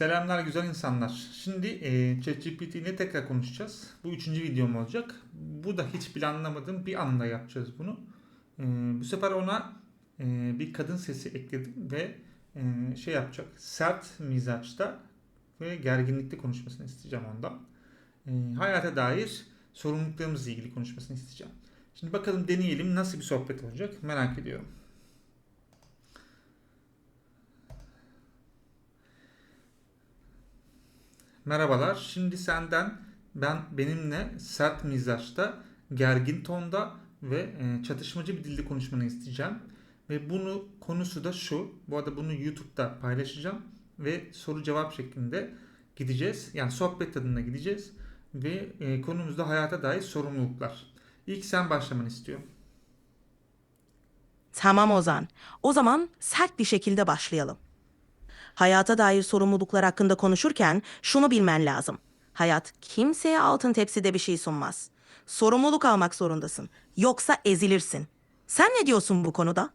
Selamlar güzel insanlar. Şimdi e, ChatGPT ile tekrar konuşacağız. Bu üçüncü videom olacak. Bu da hiç planlamadığım bir anda yapacağız bunu. E, bu sefer ona e, bir kadın sesi ekledim ve e, şey yapacak. Sert mizaçta ve gerginlikte konuşmasını isteyeceğim ondan. E, hayata dair sorumluluklarımızla ilgili konuşmasını isteyeceğim. Şimdi bakalım deneyelim nasıl bir sohbet olacak merak ediyorum. Merhabalar. Şimdi senden ben benimle sert mizaçta, gergin tonda ve e, çatışmacı bir dilde konuşmanı isteyeceğim. Ve bunu konusu da şu. Bu arada bunu YouTube'da paylaşacağım ve soru cevap şeklinde gideceğiz. Yani sohbet tadında gideceğiz ve e, konumuz da hayata dair sorumluluklar. İlk sen başlamanı istiyorum. Tamam Ozan. O zaman sert bir şekilde başlayalım. Hayata dair sorumluluklar hakkında konuşurken şunu bilmen lazım. Hayat kimseye altın tepside bir şey sunmaz. Sorumluluk almak zorundasın. Yoksa ezilirsin. Sen ne diyorsun bu konuda?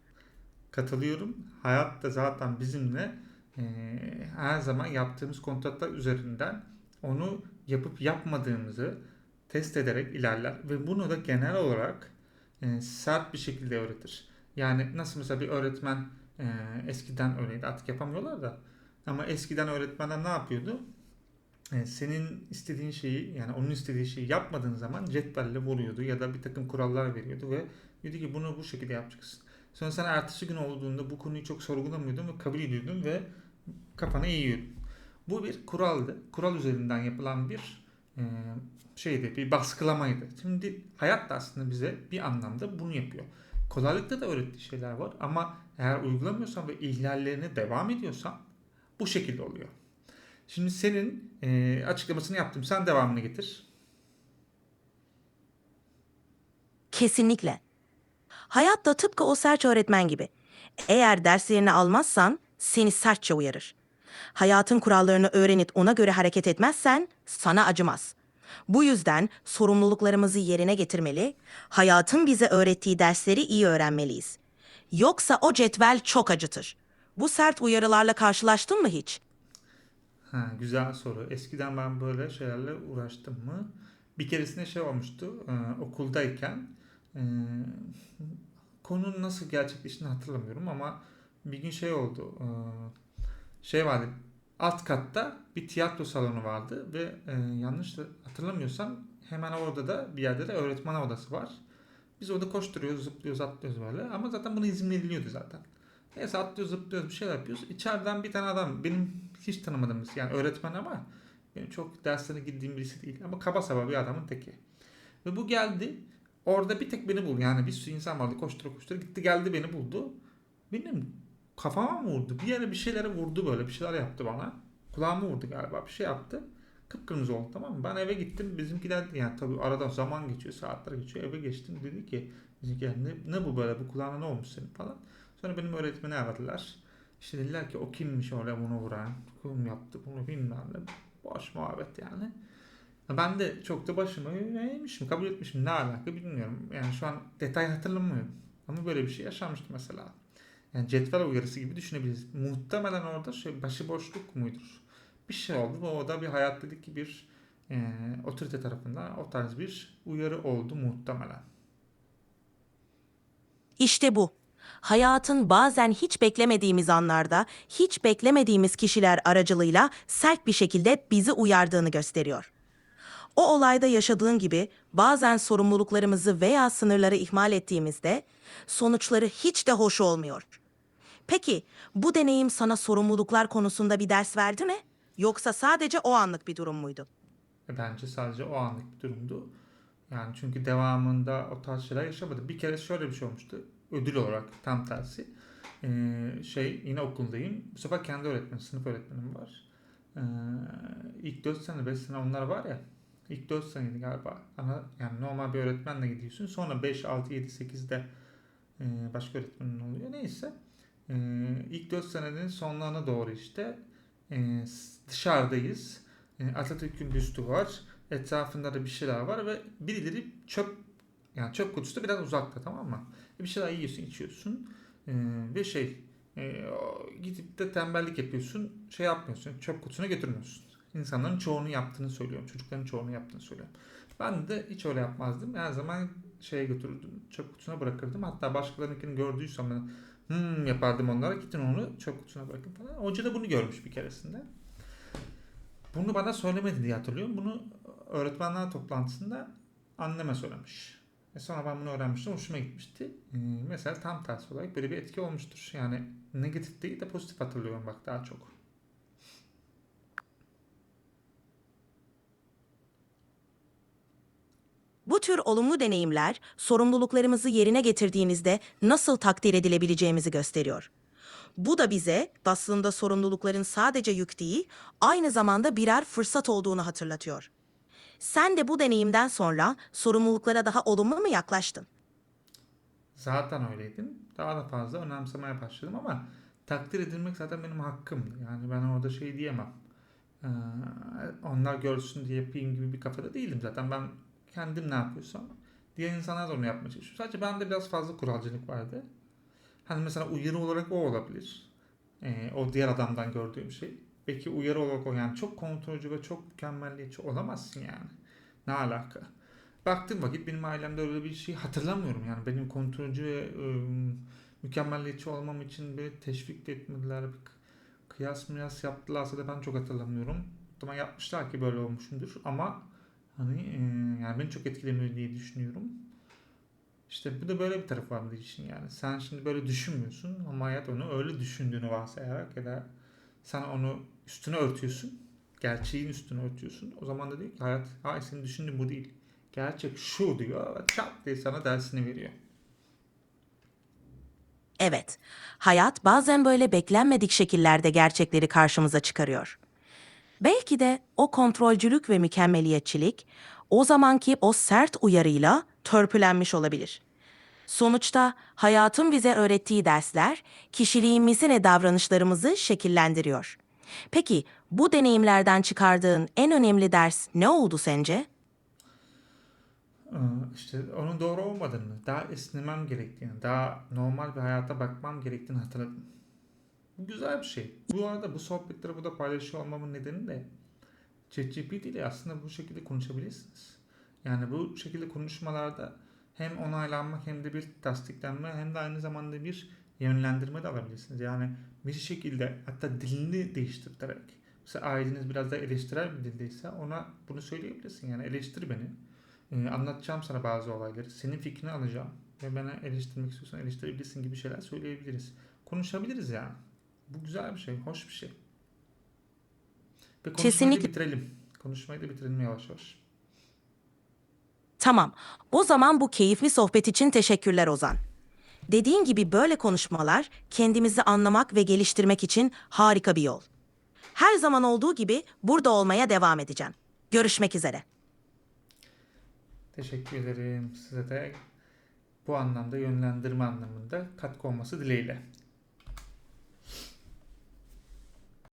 Katılıyorum. Hayat da zaten bizimle e, her zaman yaptığımız kontratlar üzerinden onu yapıp yapmadığımızı test ederek ilerler. Ve bunu da genel olarak e, sert bir şekilde öğretir. Yani nasıl mesela bir öğretmen e, eskiden öyleydi artık yapamıyorlar da ama eskiden öğretmenler ne yapıyordu? E, senin istediğin şeyi yani onun istediği şeyi yapmadığın zaman cetvelle vuruyordu ya da bir takım kurallar veriyordu ve diyordu ki bunu bu şekilde yapacaksın. Sonra sen ertesi gün olduğunda bu konuyu çok sorgulamıyordun ve kabul ediyordun ve kafana eğiyordun. Bu bir kuraldı. Kural üzerinden yapılan bir e, şeydi, bir baskılamaydı. Şimdi hayat da aslında bize bir anlamda bunu yapıyor. Kolaylıkta da öğrettiği şeyler var ama eğer uygulamıyorsan ve ihlallerine devam ediyorsan bu şekilde oluyor. Şimdi senin e, açıklamasını yaptım. Sen devamını getir. Kesinlikle. Hayat da tıpkı o sert öğretmen gibi. Eğer derslerini almazsan seni sertçe uyarır. Hayatın kurallarını öğrenip ona göre hareket etmezsen sana acımaz. Bu yüzden sorumluluklarımızı yerine getirmeli, hayatın bize öğrettiği dersleri iyi öğrenmeliyiz. Yoksa o cetvel çok acıtır. Bu sert uyarılarla karşılaştın mı hiç? Ha, güzel soru. Eskiden ben böyle şeylerle uğraştım mı? Bir keresinde şey olmuştu. e, okuldayken e, konunun nasıl gerçekleştiğini hatırlamıyorum ama bir gün şey oldu. e, şey vardı. Alt katta bir tiyatro salonu vardı ve e, yanlış hatırlamıyorsam hemen orada da bir yerde de öğretmen odası var. Biz orada koşturuyoruz, zıplıyoruz, atlıyoruz böyle. Ama zaten buna izin veriliyordu zaten. Neyse atlıyoruz, zıplıyoruz, bir şeyler yapıyoruz. İçeriden bir tane adam, benim hiç tanımadığım birisi. Yani öğretmen ama benim çok derslerine gittiğim birisi değil. Ama kaba saba bir adamın teki. Ve bu geldi. Orada bir tek beni buldu. Yani bir sürü insan vardı. Koştura koştura gitti geldi beni buldu. Benim kafama mı vurdu? Bir yere bir şeylere vurdu böyle. Bir şeyler yaptı bana. Kulağıma vurdu galiba. Bir şey yaptı. Kıpkırmızı oldu tamam mı? Ben eve gittim. Bizimkiler yani tabii arada zaman geçiyor. Saatler geçiyor. Eve geçtim. Dedi ki bizimkiler ne, ne bu böyle? Bu kulağına ne olmuş senin falan. Sonra benim öğretmeni aradılar. İşte dediler ki o kimmiş öyle bunu vuran. Kim yaptı bunu bilmem ne. Boş muhabbet yani. Ben de çok da başıma eğmişim, kabul etmişim. Ne alaka bilmiyorum. Yani şu an detay hatırlamıyorum. Ama böyle bir şey yaşanmıştı mesela. Yani cetvel uyarısı gibi düşünebiliriz. Muhtemelen orada şey başıboşluk muydur? Bir şey oldu ve o da bir hayat dedik ki bir e, otorite tarafından o tarz bir uyarı oldu muhtemelen. İşte bu. Hayatın bazen hiç beklemediğimiz anlarda, hiç beklemediğimiz kişiler aracılığıyla sert bir şekilde bizi uyardığını gösteriyor. O olayda yaşadığın gibi bazen sorumluluklarımızı veya sınırları ihmal ettiğimizde sonuçları hiç de hoş olmuyor. Peki bu deneyim sana sorumluluklar konusunda bir ders verdi mi? Yoksa sadece o anlık bir durum muydu? E, Bence sadece o anlık bir durumdu. Yani çünkü devamında o tarz şeyler yaşamadım. Bir kere şöyle bir şey olmuştu. Ödül olarak tam tersi. Ee, şey yine okuldayım. Bu sefer kendi öğretmenim, sınıf öğretmenim var. Ee, ilk 4 sene 5 sene onlar var ya. İlk 4 seneydi galiba. Ama yani normal bir öğretmenle gidiyorsun. Sonra 5, 6, 7, 8'de e, başka öğretmenin oluyor. Neyse. Ee, ilk 4 senenin sonlarına doğru işte e, dışarıdayız. E, Atatürk'ün büstü var. Etrafında da bir şeyler var ve birileri çöp yani çöp kutusu biraz uzakta tamam mı? E, bir şeyler yiyorsun, içiyorsun. E, ve şey E, gidip de tembellik yapıyorsun. Şey yapmıyorsun. Çöp kutusuna götürmüyorsun. İnsanların çoğunu yaptığını söylüyorum. Çocukların çoğunu yaptığını söylüyorum. Ben de hiç öyle yapmazdım. Her zaman şeye götürürdüm. Çöp kutusuna bırakırdım. Hatta başkalarınınkini gördüysem ben hmm yapardım onlara. Gidin onu çöp kutusuna bırakın falan. Hoca da bunu görmüş bir keresinde. Bunu bana söylemedi diye hatırlıyorum. Bunu öğretmenler toplantısında anneme söylemiş. E sonra ben bunu öğrenmiştim. Hoşuma gitmişti. Ee, mesela tam tersi olarak böyle bir etki olmuştur. Yani negatif değil de pozitif hatırlıyorum bak daha çok. Bu tür olumlu deneyimler sorumluluklarımızı yerine getirdiğimizde nasıl takdir edilebileceğimizi gösteriyor. Bu da bize aslında sorumlulukların sadece yük değil, aynı zamanda birer fırsat olduğunu hatırlatıyor. Sen de bu deneyimden sonra sorumluluklara daha olumlu mu yaklaştın? Zaten öyleydim. Daha da fazla önemsemeye başladım ama takdir edilmek zaten benim hakkımdı. Yani ben orada şey diyemem. Ee, onlar görsün diye yapayım gibi bir kafada değilim zaten. Ben kendim ne yapıyorsam diğer insanlar da onu yapmaya çalışıyor. Sadece bende biraz fazla kuralcılık vardı. Hani mesela uyarı olarak o olabilir. Ee, o diğer adamdan gördüğüm şey. Peki uyarı olarak o yani çok kontrolcü ve çok mükemmelliyetçi olamazsın yani. Ne alaka? Baktığım vakit benim ailemde öyle bir şey hatırlamıyorum. Yani benim kontrolcü ve ıı, mükemmelliyetçi olmam için bir teşvik de etmediler. Bir kıyas mıyas yaptılarsa da ben çok hatırlamıyorum. Ama yapmışlar ki böyle olmuşumdur. Ama hani e, yani beni çok etkilemiyor diye düşünüyorum. İşte bu da böyle bir tarafı var bu işin yani. Sen şimdi böyle düşünmüyorsun ama hayat onu öyle düşündüğünü varsayarak ya da sen onu üstüne örtüyorsun. Gerçeğin üstüne örtüyorsun. O zaman da diyor ki hayat, hayır senin düşündüğün bu değil. Gerçek şu diyor ve çat diye sana dersini veriyor. Evet, hayat bazen böyle beklenmedik şekillerde gerçekleri karşımıza çıkarıyor. Belki de o kontrolcülük ve mükemmeliyetçilik o zamanki o sert uyarıyla törpülenmiş olabilir. Sonuçta hayatın bize öğrettiği dersler kişiliğimizi ve davranışlarımızı şekillendiriyor. Peki bu deneyimlerden çıkardığın en önemli ders ne oldu sence? Ee, işte onun doğru olmadığını, daha esnemem gerektiğini, daha normal bir hayata bakmam gerektiğini hatırladım. Güzel bir şey. Bu arada bu sohbetleri burada paylaşıyor olmamın nedeni de ChatGPT ile aslında bu şekilde konuşabilirsiniz. Yani bu şekilde konuşmalarda hem onaylanmak hem de bir tasdiklenme hem de aynı zamanda bir yönlendirme de alabilirsiniz. Yani bir şekilde hatta dilini değiştirerek mesela aileniz biraz da eleştirel bir dildeyse ona bunu söyleyebilirsin. Yani eleştir beni. Ee, anlatacağım sana bazı olayları. Senin fikrini alacağım. Ve bana eleştirmek istiyorsan eleştirebilirsin gibi şeyler söyleyebiliriz. Konuşabiliriz yani. Bu güzel bir şey. Hoş bir şey. Ve konuşmayı Kesinlikle. da bitirelim. Konuşmayı da bitirelim yavaş yavaş. Tamam. O zaman bu keyifli sohbet için teşekkürler Ozan. Dediğin gibi böyle konuşmalar kendimizi anlamak ve geliştirmek için harika bir yol. Her zaman olduğu gibi burada olmaya devam edeceğim. Görüşmek üzere. Teşekkür ederim. Size de bu anlamda yönlendirme anlamında katkı olması dileğiyle.